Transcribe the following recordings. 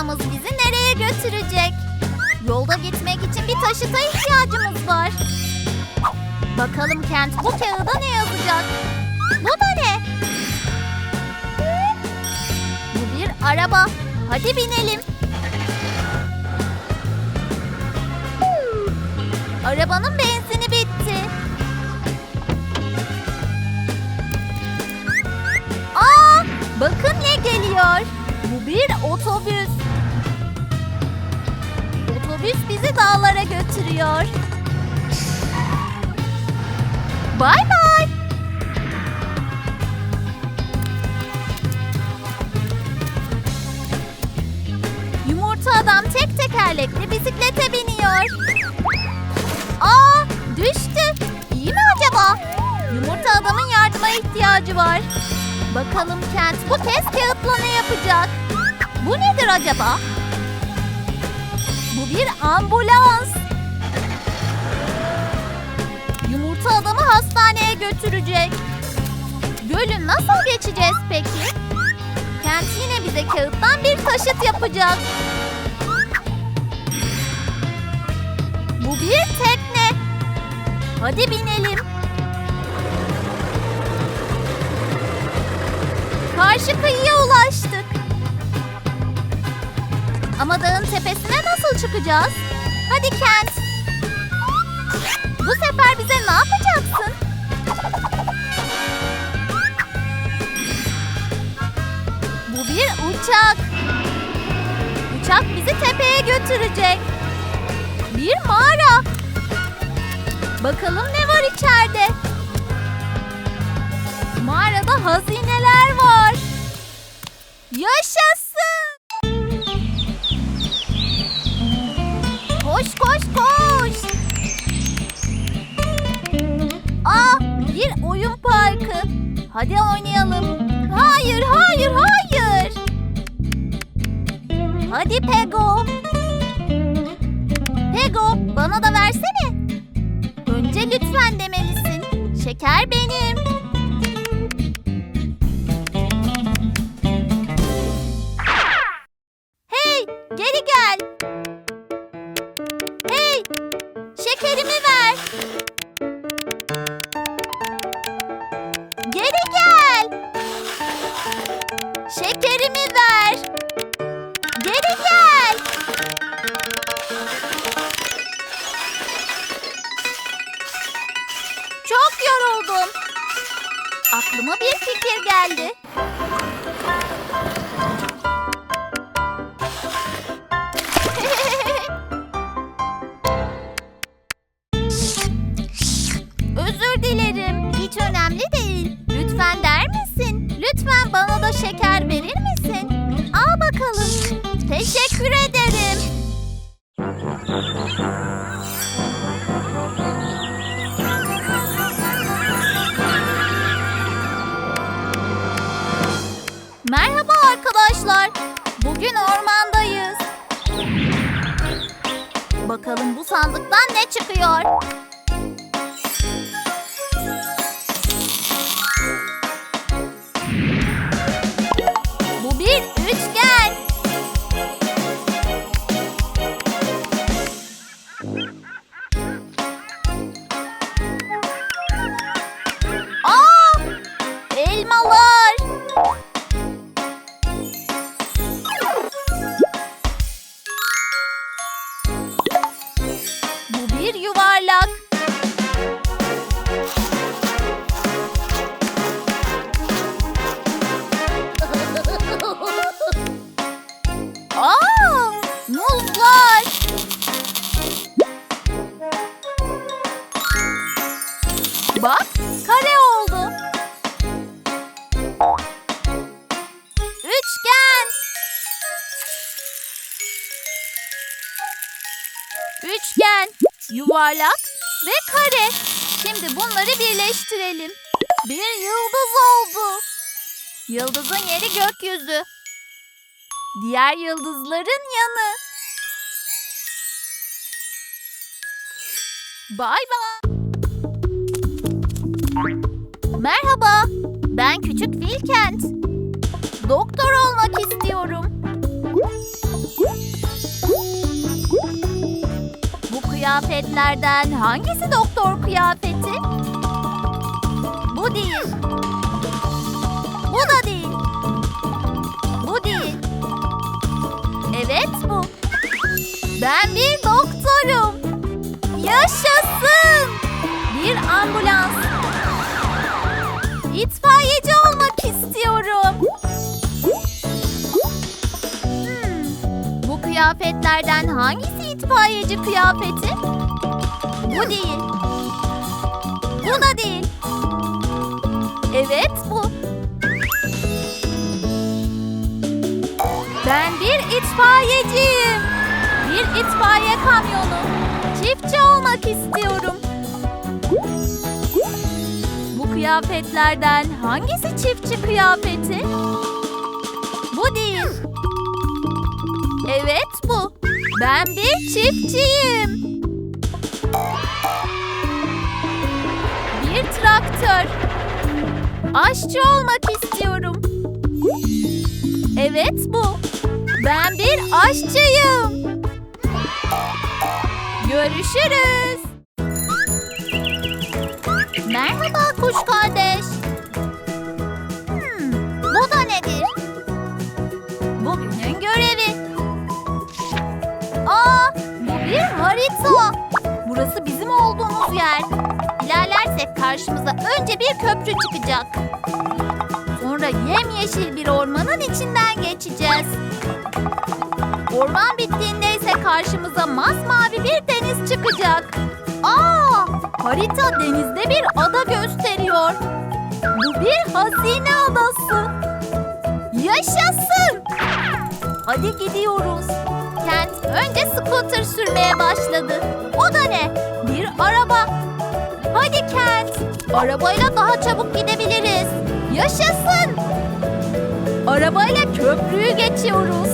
Haritamız bizi nereye götürecek? Yolda gitmek için bir taşıta ihtiyacımız var. Bakalım Kent bu kağıda ne yazacak? Bu da ne? Bu bir araba. Hadi binelim. Arabanın benzini bitti. Aa, bakın ne geliyor. Bu bir otobüs. Otobüs bizi dağlara götürüyor. Bay bay. Yumurta adam tek tekerlekli bisiklete biniyor. Aa, düştü. İyi mi acaba? Yumurta adamın yardıma ihtiyacı var. Bakalım Kent bu kez kağıtla ne yapacak? Bu nedir acaba? Bu bir ambulans. Yumurta adamı hastaneye götürecek. Gölü nasıl geçeceğiz peki? Kent yine bize kağıttan bir taşıt yapacak. Bu bir tekne. Hadi binelim. Karşı kıyıya ulaştık. Ama dağın tepesine nasıl çıkacağız? Hadi Kent. Bu sefer bize ne yapacaksın? Bu bir uçak. Uçak bizi tepeye götürecek. Bir mağara. Bakalım ne var içeride? Mağarada hazineler var. Yaşasın! Hadi oynayalım. Hayır, hayır, hayır. Hadi Pego. Pego, bana da versene. Önce lütfen demelisin. Şeker Merhaba arkadaşlar. Bugün ormandayız. Bakalım bu sandıktan ne çıkıyor? Yuvarlak ve kare. Şimdi bunları birleştirelim. Bir yıldız oldu. Yıldızın yeri gökyüzü. Diğer yıldızların yanı. Bay bay. Merhaba. Ben Küçük Filkent. Doktor olmak istiyorum. Kıyafetlerden hangisi doktor kıyafeti? Bu değil. Bu da değil. Bu değil. Evet bu. Ben bir doktorum. Yaşasın. Bir ambulans. İtfaiyeci olmak istiyorum. Hmm, bu kıyafetlerden hangisi itfaiyeci kıyafeti? Bu değil. Bu da değil. Evet bu. Ben bir itfaiyeciyim. Bir itfaiye kamyonu. Çiftçi olmak istiyorum. Bu kıyafetlerden hangisi çiftçi kıyafeti? Bu değil. Evet. Ben bir çiftçiyim. Bir traktör. Aşçı olmak istiyorum. Evet bu. Ben bir aşçıyım. Görüşürüz. Merhaba kuş kardeş. Yer. İlerlersek karşımıza önce bir köprü çıkacak. Sonra yemyeşil bir ormanın içinden geçeceğiz. Orman bittiğinde ise karşımıza masmavi bir deniz çıkacak. Aa, harita denizde bir ada gösteriyor. Bu bir hazine adası. Yaşasın! Hadi gidiyoruz. Kent önce scooter sürmeye başladı. O da ne? Araba. Hadi Kent. Arabayla daha çabuk gidebiliriz. Yaşasın! Arabayla köprüyü geçiyoruz.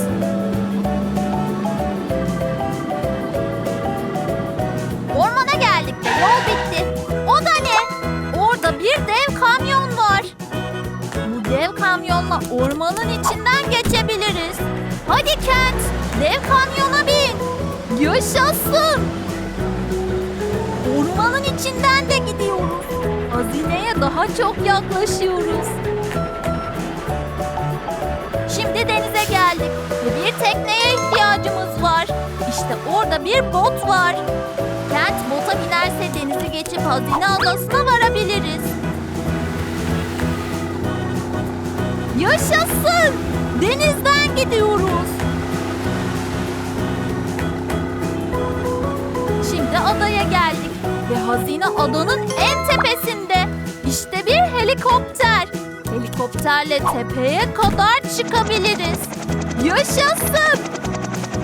Ormana geldik ve yol bitti. O da ne? Orada bir dev kamyon var. Bu dev kamyonla ormanın içinden geçebiliriz. Hadi Kent, dev kamyona bin. Yaşasın! Ormanın içinden de gidiyoruz. Hazineye daha çok yaklaşıyoruz. Şimdi denize geldik ve bir tekneye ihtiyacımız var. İşte orada bir bot var. Kent bota binerse denizi geçip hazine adasına varabiliriz. Yaşasın! Denizden gidiyoruz. Şimdi adaya geldik ve hazine adanın en tepesinde. İşte bir helikopter. Helikopterle tepeye kadar çıkabiliriz. Yaşasın!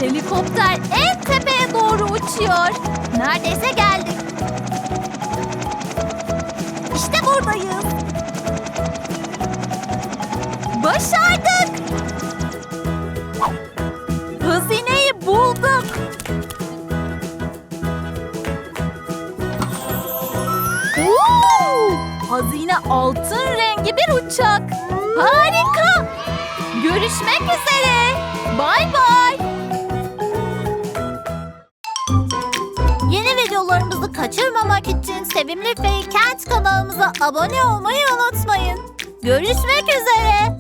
Helikopter en tepeye doğru uçuyor. Neredeyse geldik. İşte buradayız. Başardık. Altın rengi bir uçak. Harika. Görüşmek üzere. Bay bay. Yeni videolarımızı kaçırmamak için Sevimli Fey Kent kanalımıza abone olmayı unutmayın. Görüşmek üzere.